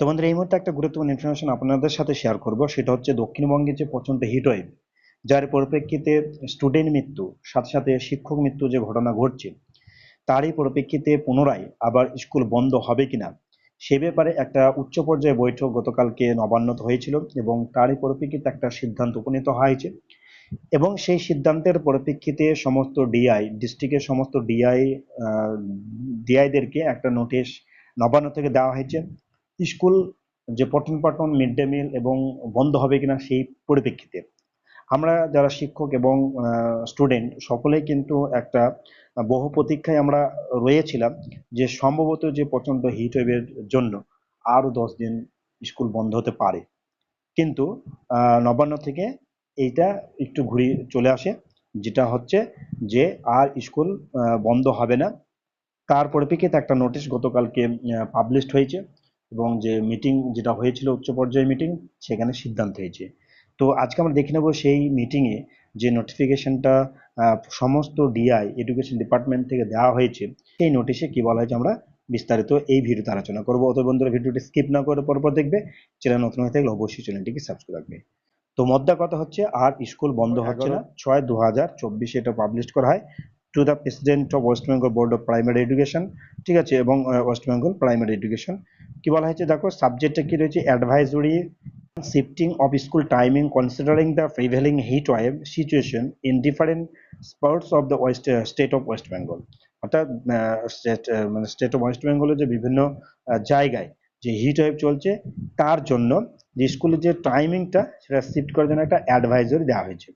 তো বন্ধুরা, এই মুহূর্তে একটা গুরুত্বপূর্ণ ইনফরমেশন আপনাদের সাথে শেয়ার করব। সেটা হচ্ছে দক্ষিণবঙ্গে যে প্রচণ্ড হিট ওয়েভ যার পরিপ্রেক্ষিতে স্টুডেন্ট মৃত্যু, সাথে সাথে শিক্ষক মৃত্যু যে ঘটনা ঘটছে, তারই পরিপ্রেক্ষিতে পুনরায় আবার স্কুল বন্ধ হবে কিনা, সে ব্যাপারে একটা উচ্চ পর্যায়ে বৈঠক গতকালকে নবান্নত হয়েছিল এবং তারই পরিপ্রেক্ষিতে একটা সিদ্ধান্ত উপনীত হয়েছে। এবং সেই সিদ্ধান্তের পরিপ্রেক্ষিতে সমস্ত ডিআই ডিস্ট্রিক্টের সমস্ত ডিআই ডিআইদেরকে একটা নোটিশ নবান্ন থেকে দেওয়া হয়েছে। স্কুল যে পঠন পাঠন মিড ডে মিল এবং বন্ধ হবে কিনা সেই পরিপ্রেক্ষিতে। আমরা যারা শিক্ষক এবং স্টুডেন্ট সকলেই কিন্তু একটা বহু প্রতীক্ষায় আমরা রয়েছিলাম যে সম্ভবত যে প্রচণ্ড হিট ওয়েভের জন্য আরও দশ দিন স্কুল বন্ধ হতে পারে। কিন্তু নবান্ন থেকে এইটা একটু ঘুরিয়ে চলে আসে, যেটা হচ্ছে যে আর স্কুল বন্ধ হবে না। তার পরিপ্রেক্ষিতে একটা নোটিশ গতকালকে পাবলিশড হয়েছে। এবং যে মিটিং যেটা হয়েছিল উচ্চ পর্যায়ের মিটিং সেখানে সিদ্ধান্ত হয়েছে। তো আজকে আমরা দেখে নেব সেই মিটিংয়ে যে নোটিফিকেশনটা সমস্ত ডিআই এডুকেশন ডিপার্টমেন্ট থেকে দেওয়া হয়েছে সেই নোটিশে কি বলা হয়েছে আমরা বিস্তারিত এই ভিডিওতে আলোচনা করব। অত বন্ধুরা ভিডিওটি স্কিপ না করে পরপর দেখবে চ্যানেল নতুন হয়ে থাকলে অবশ্যই চ্যানেলটিকে সাবস্ক্রাইব রাখবে তো মদ্দা কথা হচ্ছে আর স্কুল বন্ধ হচ্ছে না। ছয় দু হাজার চব্বিশে এটা পাবলিশ করা হয় to the president of West Bengal board of primary education ঠিক আছে? এবং ওয়েস্ট বেঙ্গল প্রাইমারি এডুকেশন কি বলা হয়েছে? দেখো সাবজেক্টটা কি রয়েছে? Advisory shifting of school timing considering the prevailing heat wave situation in different sports of the west state of West Bengal অর্থাৎ স্টেট মানে স্টেট অফ ওয়েস্ট বেঙ্গলের যে বিভিন্ন জায়গায় যে হিট ওয়েভ চলছে, তার জন্য যে স্কুলের যে টাইমিংটা সেটা শিফট করার জন্য একটা অ্যাডভাইজরি দেওয়া হয়েছে।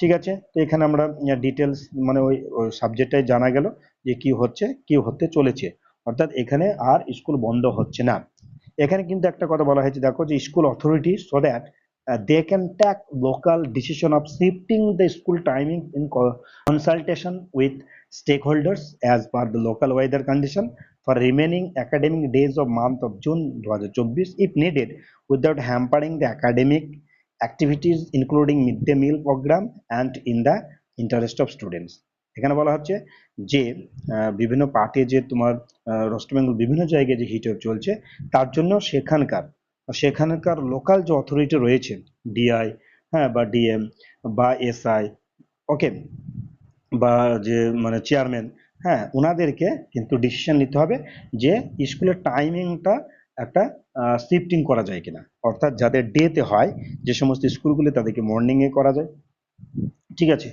ঠিক আছে? তো এখানে আমরা ডিটেলস মানে ওই সাবজেক্টটাই জানা গেল যে কি হচ্ছে, কি হতে চলেছে। অর্থাৎ এখানে আর স্কুল বন্ধ হচ্ছে না। এখানে কিন্তু একটা কথা বলা হয়েছে, দেখো যে school authority so that they can take local decision of shifting the school timing in consultation with stakeholders as per the local weather condition for remaining academic days of month of June দু হাজার চব্বিশ if needed without hampering the academic activities including mid day meal programme and in the interest of students এখানে বলা হচ্ছে যে বিভিন্ন party যে তোমার ওয়েস্ট বেঙ্গল বিভিন্ন জায়গায় যে হিট হিটওয়েভ চলছে, তার জন্য সেখানকার সেখানকার লোকাল যে অথরিটি রয়েছে ডিআই হ্যাঁ বা ডিএম বা এসআই ওকে বা যে মানে চেয়ারম্যান হ্যাঁ ওনাদেরকে কিন্তু ডিসিশন নিতে হবে যে স্কুলের টাইমিংটা একটা শিফটিং করা যায় কিনা। অর্থাৎ যাদের ডেতে হয়, যে সমস্ত স্কুলগুলি তাদেরকে মর্নিংয়ে করা যায়। ঠিক আছে?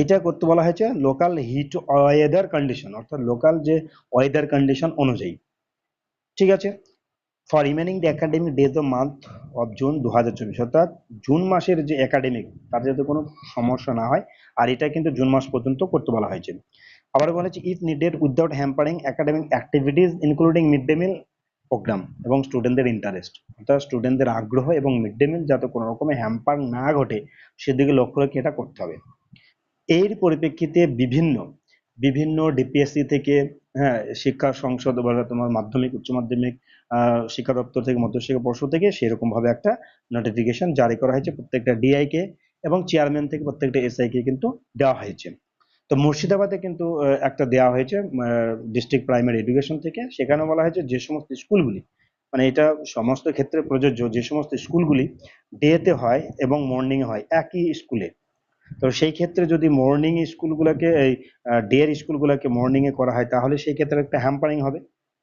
এটা করতে বলা হয়েছে লোকাল হিট ওয়েদার কন্ডিশন অর্থাৎ লোকাল যে ওয়েদার কন্ডিশন অনুযায়ী। ঠিক আছে? For remaining the academic days of month of June দু হাজার চব্বিশ, অর্থাৎ জুন মাসের যে একাডেমিক তার যাতে কোনো সমস্যা না হয়, আর এটা কিন্তু জুন মাস পর্যন্ত করতে বলা হয়েছে। আবার বলেছে if needed without hampering academic activities including mid day meal programme এবং স্টুডেন্টদের ইন্টারেস্ট অর্থাৎ স্টুডেন্টদের আগ্রহ এবং মিড ডে মিল যাতে কোনো রকমের হ্যাম্পার না ঘটে সেদিকে লক্ষ্য রেখে এটা করতে হবে। এর পরিপ্রেক্ষিতে বিভিন্ন বিভিন্ন ডিপিএসসি থেকে হ্যাঁ শিক্ষা সংসদ বা তোমার মাধ্যমিক, উচ্চ মাধ্যমিক শিক্ষা দপ্তর থেকে, মধ্যশিক্ষা পর্ষদ থেকে সেরকমভাবে একটা নোটিফিকেশন জারি করা হয়েছে প্রত্যেকটা ডিআইকে এবং চেয়ারম্যান থেকে প্রত্যেকটা এসআইকে কিন্তু দেওয়া হয়েছে। তো মুর্শিদাবাদে কিন্তু একটা দেওয়া হয়েছে ডিস্ট্রিক্ট প্রাইমারি এডুকেশন থেকে। সেখানে বলা হয়েছে যে সমস্ত স্কুলগুলি মানে এটা সমস্ত ক্ষেত্রে প্রযোজ্য, যে সমস্ত স্কুলগুলি ডেতে হয় এবং মর্নিং হয় একই স্কুলে। তো সেই ক্ষেত্রে যদি মর্নিং স্কুলগুলোকে, এই ডে এর স্কুলগুলোকে মর্নিং এ করা হয়, তাহলে সেই ক্ষেত্রে একটা হ্যাম্পারিং হবে।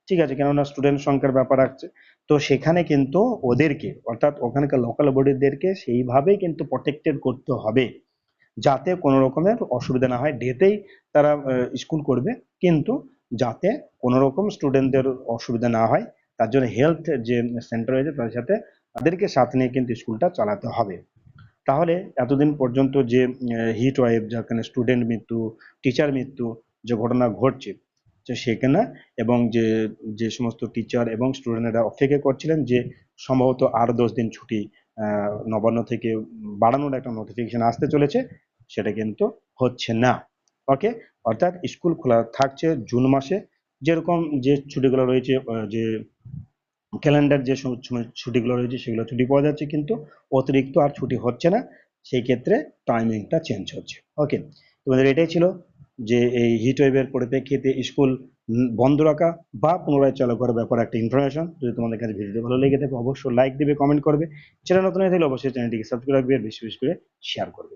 ঠিক আছে, কেননা স্টুডেন্ট সংখ্যার ব্যাপার আছে তো সেখানে কিন্তু ওদেরকে, অর্থাৎ ওখানকার লোকাল বডিদেরকে সেইভাবেই কিন্তু প্রটেক্টেড করতে হবে। যাতে কোনো রকমের অসুবিধা না হয়। ডেতেই তারা স্কুল করবে। কিন্তু যাতে কোনো রকম স্টুডেন্টদের অসুবিধা না হয়, তার জন্য হেলথ যে সেন্টার রয়েছে তাদের সাথে তাদেরকে সাথে নিয়ে কিন্তু স্কুলটা চালাতে হবে। তাহলে এতদিন পর্যন্ত যে হিট ওয়েভ যেখানে স্টুডেন্ট মৃত্যু টিচার মৃত্যু যে ঘটনা ঘটছে, যে সেখানে এবং যে যে সমস্ত টিচার এবং স্টুডেন্টরা অপেক্ষা করছিলেন যে, সম্ভবত আরও দশ দিন ছুটি নবান্ন থেকে বাড়ানোর একটা নোটিফিকেশন আসতে চলেছে। সেটা কিন্তু হচ্ছে না। ওকে অর্থাৎ স্কুল খোলা থাকছে জুন মাসে। যেরকম যে ছুটিগুলো রয়েছে যে ক্যালেন্ডার যে ছুটিগুলো রয়েছে, সেগুলো ছুটি পাওয়া যাচ্ছে কিন্তু অতিরিক্ত আর ছুটি হচ্ছে না। সেই ক্ষেত্রে টাইমিংটা চেঞ্জ হচ্ছে। ওকে তোমাদের এটাই ছিল যে এই হিট ওয়েভের পরিপ্রেক্ষিতে স্কুল বন্ধ রাখা বা পুনরায় চালু করার ব্যাপারে একটা ইনফরমেশন যদি তোমাদের কাছে ভিডিওটি ভালো লেগে থাকে, অবশ্যই লাইক দিবে কমেন্ট করবে। চ্যানেল নতুন হয়ে থাকলে অবশ্যই চ্যানেলটিকে সাবস্ক্রাইব করবে বেশি বেশি করে শেয়ার করবে।